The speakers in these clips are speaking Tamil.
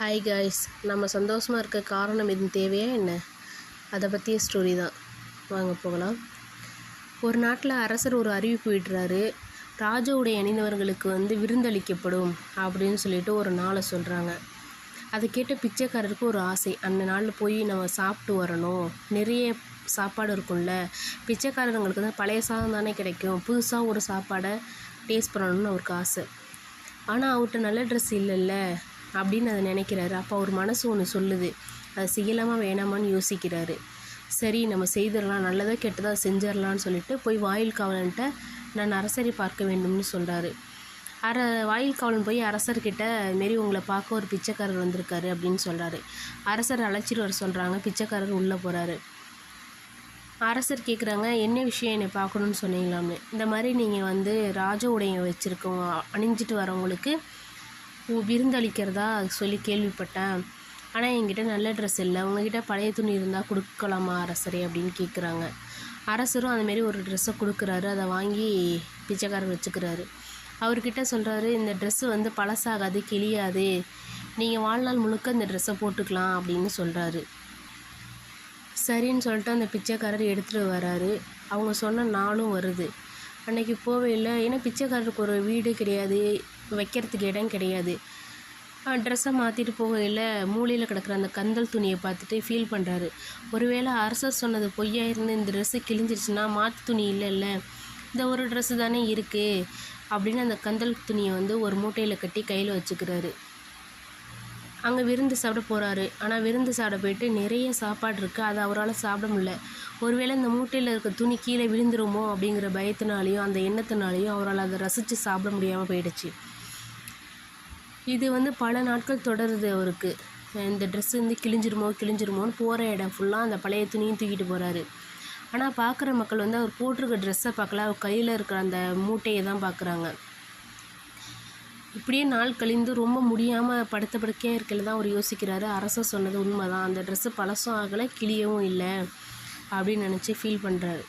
ஹாய் காய்ஸ் நம்ம சந்தோஷமாக இருக்க காரணம் எதுவும் தேவையா என்ன? அதை பற்றிய ஸ்டோரி தான். வாங்க போகலாம். ஒரு நாட்டில் அரசர் ஒரு அறிவிப்பு விடுறாரு. ராஜ உடை அணிந்தவர்களுக்கு வந்து விருந்தளிக்கப்படும் அப்படின்னு சொல்லிட்டு ஒரு நாளை சொல்கிறாங்க அதை கேட்ட பிச்சைக்காரருக்கு ஒரு ஆசை. அந்த நாளில் போய் நம்ம சாப்பிட்டு வரணும். நிறைய சாப்பாடு இருக்கும்ல. பிச்சைக்காரங்களுக்கு வந்து பழைய சாதம் தானே கிடைக்கும். புதுசாக ஒரு சாப்பாடை டேஸ்ட் பண்ணணும்னு அவருக்கு ஆசை. ஆனால் அவர்கிட்ட நல்ல ட்ரெஸ் இல்லைல்ல. அப்படின்னு அதை நினைக்கிறாரு. அப்போ அவர் மனசு ஒன்று சொல்லுது. அது செய்யலாமா வேணாமான்னு யோசிக்கிறாரு. சரி நம்ம செய்திடலாம். நல்லதோ கெட்டதாக செஞ்சிடலான்னு சொல்லிட்டு போய் வாயில் காவலன்ட்ட நான் அரசரை பார்க்க வேண்டும்னு சொல்கிறாரு அர வாயில் காவலன் போய் அரசர்கிட்ட மாரி உங்களை பார்க்க ஒரு பிச்சைக்காரர் வந்திருக்காரு அப்படின்னு சொல்கிறாரு அரசர் அழைச்சிட்டு வர சொல்கிறாங்க பிச்சைக்காரர் உள்ளே போகிறாரு அரசர் கேட்குறாங்க என்ன விஷயம் என்னை பார்க்கணுன்னு சொன்னீங்களாமே? இந்த மாதிரி நீங்கள் வந்து ராஜ உடையை வச்சுருக்கோம் அணிஞ்சிட்டு வரவங்களுக்கு விருந்தளிக்கிறதா சொல்லி கேள்விப்பட்டேன். ஆனால் என்கிட்ட நல்ல ட்ரெஸ் இல்லை. உங்ககிட்ட பழைய துணி இருந்தால் கொடுக்கலாமா அரசரே அப்படின்னு கேட்குறாங்க அரசரும் அந்தமாரி ஒரு ட்ரெஸ்ஸை கொடுக்குறாரு. அதை வாங்கி பிச்சைக்காரர் வச்சுக்கிறாரு. அவர்கிட்ட சொல்கிறாரு இந்த ட்ரெஸ்ஸு வந்து பழசாகாது கிளியாது நீங்கள் வாழ்நாள் முழுக்க இந்த ட்ரெஸ்ஸை போட்டுக்கலாம் அப்படின்னு சொல்கிறாரு சரின்னு சொல்லிட்டு அந்த பிச்சைக்காரர் எடுத்துகிட்டு வராரு. அவங்க சொன்ன நாளும் வருது. அன்னைக்கு போவே இல்லை. ஏன்னா பிச்சைக்காரருக்கு ஒரு வீடு கிடையாது. வைக்கிறதுக்கு இடம் கிடையாது. ட்ரெஸ்ஸை மாற்றிட்டு போகையில் மூலையில் கிடக்கிற அந்த கந்தல் துணியை பார்த்துட்டு ஃபீல் பண்ணுறாரு ஒருவேளை அரசர் சொன்னது பொய்யா இருந்து இந்த ட்ரெஸ்ஸு கிழிஞ்சிருச்சுன்னா மாற்று துணி இல்லைல்ல இந்த ஒரு ட்ரெஸ்ஸு தானே இருக்குது அப்படின்னு அந்த கந்தல் துணியை வந்து ஒரு மூட்டையில் கட்டி கையில் வச்சுக்கிறாரு. அங்கே விருந்து சாப்பிட போகிறாரு ஆனால் விருந்து சாப்பிட போயிட்டு நிறைய சாப்பாடு இருக்குது அதை அவரால் சாப்பிட முடியல. ஒருவேளை இந்த மூட்டையில் இருக்க துணி கீழே விழுந்துருமோ அப்படிங்கிற பயத்தினாலையும் அந்த எண்ணத்தினாலையும் அவரால் அதை ரசித்து சாப்பிட முடியாமல் போயிடுச்சு. இது வந்து பல நாட்கள் தொடருது அவருக்கு. இந்த ட்ரெஸ்ஸு வந்து கிழிஞ்சிருமோ கிழிஞ்சிருமோன்னு போகிற இடம் ஃபுல்லாக அந்த பழைய துணியும் தூக்கிட்டு போகிறாரு ஆனால் பார்க்குற மக்கள் வந்து அவர் போட்டிருக்க ட்ரெஸ்ஸை பார்க்கல. அவர் கையில் இருக்கிற அந்த மூட்டையை தான் பார்க்குறாங்க இப்படியே நாள் கழிந்து ரொம்ப முடியாமல் படுத்த படுக்கையாக இருக்கல தான் அவர் யோசிக்கிறாரு. அரசர் சொன்னது உண்மை தான் அந்த ட்ரெஸ்ஸு பழசும் ஆகலை கிளியவும் இல்லை அப்படின்னு நினச்சி ஃபீல் பண்ணுறாரு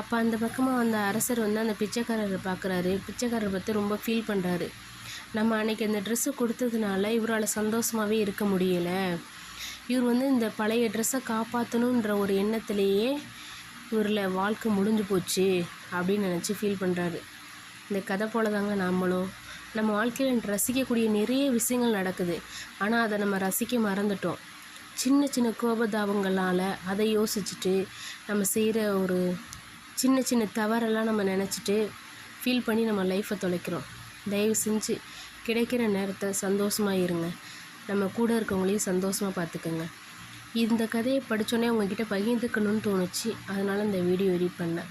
அப்போ அந்த பக்கமாக அந்த அரசர் வந்து அந்த பிச்சைக்காரரை பார்க்குறாரு பிச்சைக்காரரை பற்றி ரொம்ப ஃபீல் பண்ணுறாரு நம்ம அன்றைக்கி அந்த ட்ரெஸ்ஸு கொடுத்ததுனால இவரால் சந்தோஷமாகவே இருக்க முடியலை. இவர் வந்து இந்த பழைய ட்ரெஸ்ஸை காப்பாற்றணுன்ற ஒரு எண்ணத்துலேயே இவரில் வாழ்க்கை முடிஞ்சு போச்சு அப்படின்னு நினச்சி ஃபீல் பண்ணுறாரு இந்த கதை போல தாங்க நாமளும் நம்ம வாழ்க்கையில் ரசிக்கக்கூடிய நிறைய விஷயங்கள் நடக்குது. ஆனால் அதை நம்ம ரசிக்க மறந்துட்டோம். சின்ன சின்ன கோபதாபங்களால் அதை யோசிச்சுட்டு நம்ம செய்கிற ஒரு சின்ன சின்ன தவறெல்லாம் நம்ம நினச்சிட்டு ஃபீல் பண்ணி நம்ம லைஃப்பை தொலைக்கிறோம். தயவு செஞ்சு கிடைக்கிற நேரத்தை சந்தோஷமாக இருங்க. நம்ம கூட இருக்கவங்களையும் சந்தோஷமாக பார்த்துக்கோங்க. இந்த கதையை படித்தோன்னே உங்ககிட்ட பகிர்ந்துக்கணும்னு தோணுச்சு. அதனால் இந்த வீடியோ எடிட் பண்ணேன்.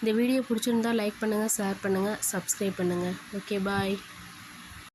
இந்த வீடியோ பிடிச்சிருந்தா லைக் பண்ணுங்கள் ஷேர் பண்ணுங்கள் சப்ஸ்கிரைப் பண்ணுங்கள் ஓகே பாய்